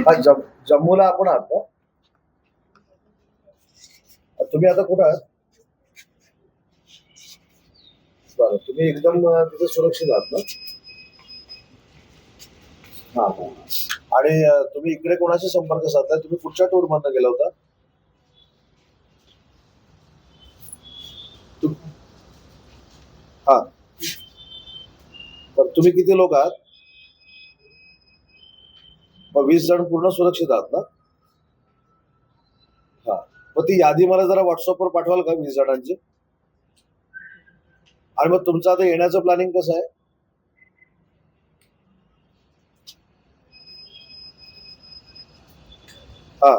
हा जम जम्मूला आपण आहात का? तुम्ही आता कुठं आहात? बरं तुम्ही एकदम तिथे सुरक्षित आहात ना? हा हा आणि तुम्ही इकडे कोणाशी संपर्क साधलाय? तुम्ही कुठच्या टूर मधनं गेला होता? हा. तर तुम्ही किती लोक आहात? मग वीस जण पूर्ण सुरक्षित आहात ना? हा. मग ती यादी मला जरा व्हॉट्सअपवर पाठवाल का वीस जणांची? आणि मग तुमचं आता येण्याचं प्लॅनिंग कसं आहे? हा.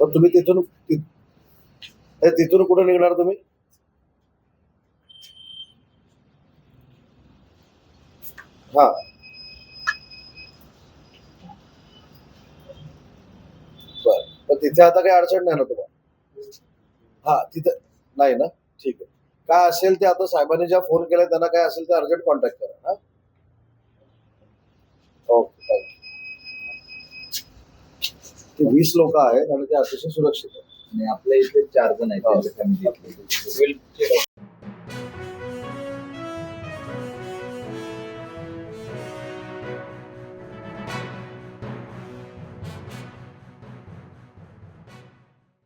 मग तुम्ही तिथून तिथून कुठे निघणार तुम्ही? हा. बर. पण तिथे आता काही अडचण नाही ना तुम्हाला? हा तिथे नाही ना? ठीक आहे. काय असेल ते आता साहेबांनी ज्या फोन केलाय त्यांना काय असेल ते अर्जंट कॉन्टॅक्ट करा हा? ओके ते वीस लोक आहेत आणि ते अतिशय सुरक्षित आहेत. आणि आपल्या इथे चार जण आहेत